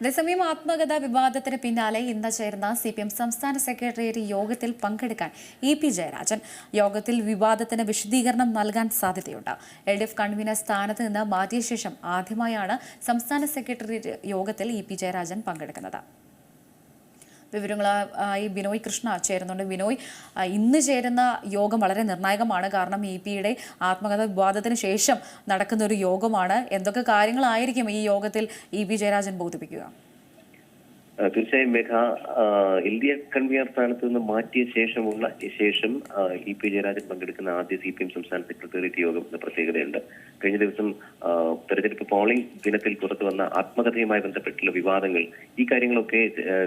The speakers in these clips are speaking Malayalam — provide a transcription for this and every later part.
അതേസമയം ആത്മകഥാ വിവാദത്തിന് പിന്നാലെ ഇന്ന് ചേർന്ന സി പി എം സംസ്ഥാന സെക്രട്ടേറിയറ്റ് യോഗത്തിൽ പങ്കെടുക്കാൻ ഇ പി ജയരാജൻ. യോഗത്തിൽ വിവാദത്തിന് വിശദീകരണം നൽകാൻ സാധ്യതയുണ്ട്. എൽ ഡി എഫ് കൺവീനർ സ്ഥാനത്ത് നിന്ന് മാറ്റിയ ശേഷം ആദ്യമായാണ് സംസ്ഥാന സെക്രട്ടേറിയറ്റ് യോഗത്തിൽ ഇ പി ജയരാജൻ പങ്കെടുക്കുന്നത്. വിവരങ്ങളുമായി ബിനോയ് കൃഷ്ണ ചേരുന്നുണ്ട്. ബിനോയ് ഇന്ന് ചേരുന്ന യോഗം വളരെ നിർണായകമാണ്. കാരണം ഇ പിയുടെ ആത്മകഥ വിവാദത്തിന് ശേഷം നടക്കുന്ന ഒരു യോഗമാണ്. എന്തൊക്കെ കാര്യങ്ങളായിരിക്കും ഈ യോഗത്തിൽ ഇ പി ജയരാജൻ ബോധിപ്പിക്കുക? തീർച്ചയായും മേഘ എൽ ഡി എഫ് കൺവീനർ സ്ഥാനത്ത് നിന്ന് മാറ്റിയ ശേഷമുള്ള ശേഷം ഇ പി ജയരാജൻ പങ്കെടുക്കുന്ന ആദ്യ സി പി എം സംസ്ഥാന സെക്രട്ടേറിയറ്റ് യോഗം എന്ന പ്രത്യേകതയുണ്ട്. കഴിഞ്ഞ ദിവസം പോളിംഗ് ദിനത്തിൽ പുറത്തു വന്ന ആത്മകഥയുമായി ബന്ധപ്പെട്ടുള്ള വിവാദങ്ങൾ ഈ കാര്യങ്ങളൊക്കെ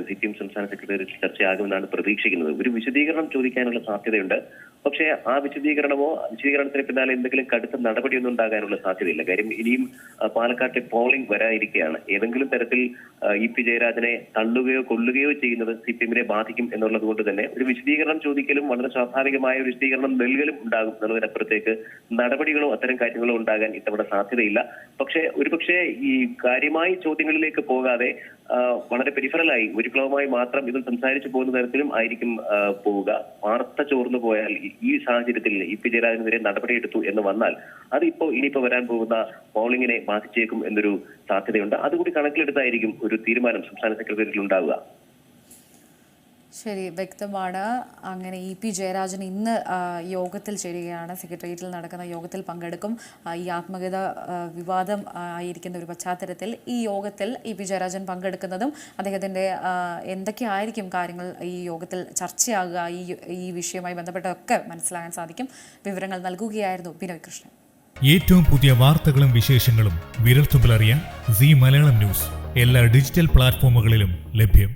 സി പി എം സംസ്ഥാന സെക്രട്ടറി ചർച്ചയാകുമെന്നാണ് പ്രതീക്ഷിക്കുന്നത്. ഒരു വിശദീകരണം ചോദിക്കാനുള്ള സാധ്യതയുണ്ട്. പക്ഷേ ആ വിശദീകരണമോ വിശദീകരണത്തിന് പിന്നാലെ എന്തെങ്കിലും കടുത്ത നടപടിയൊന്നും ഉണ്ടാകാനുള്ള സാധ്യതയില്ല. കാര്യം ഇനിയും പാലക്കാട്ടെ പോളിംഗ് വരാതിരിക്കുകയാണ് ഏതെങ്കിലും തരത്തിൽ ഇ പി ജയരാജനെ തള്ളുകയോ കൊള്ളുകയോ ചെയ്യുന്നത് സി പി എമ്മിനെ ബാധിക്കും എന്നുള്ളത് കൊണ്ട് തന്നെ ഒരു വിശദീകരണം ചോദിക്കലും വളരെ സ്വാഭാവികമായ ഒരു വിശദീകരണം നൽകലും ഉണ്ടാകും. എന്നുള്ളതിനപ്പുറത്തേക്ക് നടപടികളോ അത്തരം കാര്യങ്ങളോ ഉണ്ടാകാൻ ഇത്തവണ സാധ്യതയില്ല. പക്ഷേ ഒരുപക്ഷെ ഈ കാര്യമായി ചോദ്യങ്ങളിലേക്ക് പോകാതെ വളരെ പെരിഫറലായി ഒരു ഫ്ലോമായി മാത്രം ഇതിൽ സംസാരിച്ചു പോകുന്ന തരത്തിലും ആയിരിക്കും പോവുക. വാർത്ത ചോർന്നു പോയാൽ ഈ സാഹചര്യത്തിൽ ഇ പി ജയരാജനെതിരെ നടപടിയെടുത്തു എന്ന് വന്നാൽ അത് ഇപ്പോ ഇനിയിപ്പോ വരാൻ പോകുന്ന ബൗളിങ്ങിനെ ബാധിച്ചേക്കും എന്നൊരു സാധ്യതയുണ്ട്. അതുകൂടി കണക്കിലെടുത്തായിരിക്കും ഒരു തീരുമാനം സംസ്ഥാന സെക്രട്ടേറിയറ്റിൽ ഉണ്ടാവുക. ശരി വ്യക്തമാണ്. അങ്ങനെ ഇ പി ജയരാജൻ ഇന്ന് യോഗത്തിൽ ചേരുകയാണ്. സെക്രട്ടേറിയറ്റിൽ നടക്കുന്ന യോഗത്തിൽ പങ്കെടുക്കും. ഈ ആത്മകഥ വിവാദം ആയിരിക്കുന്ന ഒരു പശ്ചാത്തലത്തിൽ ഈ യോഗത്തിൽ ഇ പി ജയരാജൻ പങ്കെടുക്കുന്നതും അദ്ദേഹത്തിന്റെ എന്തൊക്കെയായിരിക്കും കാര്യങ്ങൾ ഈ യോഗത്തിൽ ചർച്ചയാകുക ഈ ഈ വിഷയവുമായി ബന്ധപ്പെട്ടൊക്കെ മനസ്സിലാകാൻ സാധിക്കും. വിവരങ്ങൾ നൽകുകയായിരുന്നു ബിനോയ് കൃഷ്ണൻ. ഏറ്റവും പുതിയ വാർത്തകളും വിശേഷങ്ങളും വിരൽത്തുമ്പിലറിയാൻ സി മലയാളം ന്യൂസ്. എല്ലാ ഡിജിറ്റൽ പ്ലാറ്റ്ഫോമുകളിലും ലഭ്യം.